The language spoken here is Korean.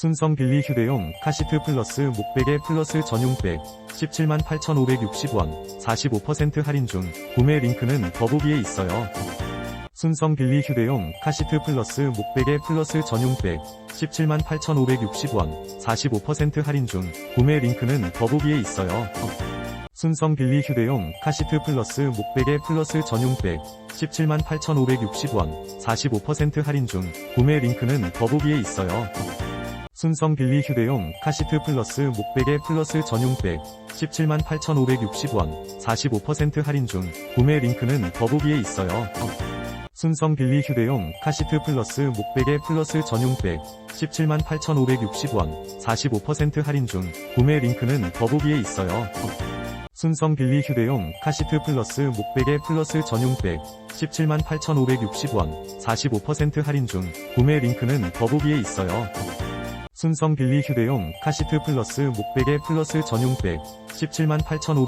순성 빌리 휴대용 카시트 플러스 목베개 플러스 전용백 17만 8,560원 45% 할인 중 구매 링크는 더보기에 있어요. 순성 빌리 휴대용 카시트 플러스 목베개 플러스 전용백 17만 8,560원 45% 할인 중 구매 링크는 더보기에 있어요. 순성 빌리 휴대용 카시트 플러스 목베개 플러스 전용백 17만 8,560원 45% 할인 중 구매 링크는 더보기에 있어요. 순성 빌리 휴대용 카시트 플러스 목베개 플러스 전용백 17만 8,560원 45% 할인 중 구매 링크는 더보기에 있어요. 순성 빌리 휴대용 카시트 플러스 목베개 플러스 전용백 17만 8,560원 45% 할인 중 구매 링크는 더보기에 있어요. 순성 빌리 휴대용 카시트 플러스 목베개 플러스 전용백 17만 8,560원 45% 할인 중 구매 링크는 더보기에 있어요. 순성 빌리 휴대용 카시트 플러스 목베개 플러스 전용백 17만 8,500